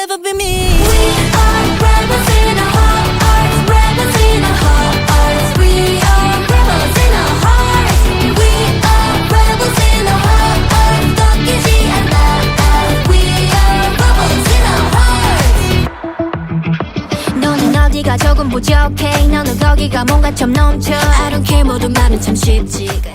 never be me. We are rebels in our heart, hearts, rebels in our heart, hearts. We are rebels in our hearts. We are rebels in our heart, hearts. 꺾이지 않아. We are rebels in our hearts. 너는 어디가 조금 부족해. 너는 거기가 뭔가 좀 넘쳐. I don't care 모든 말은 참 쉽지가.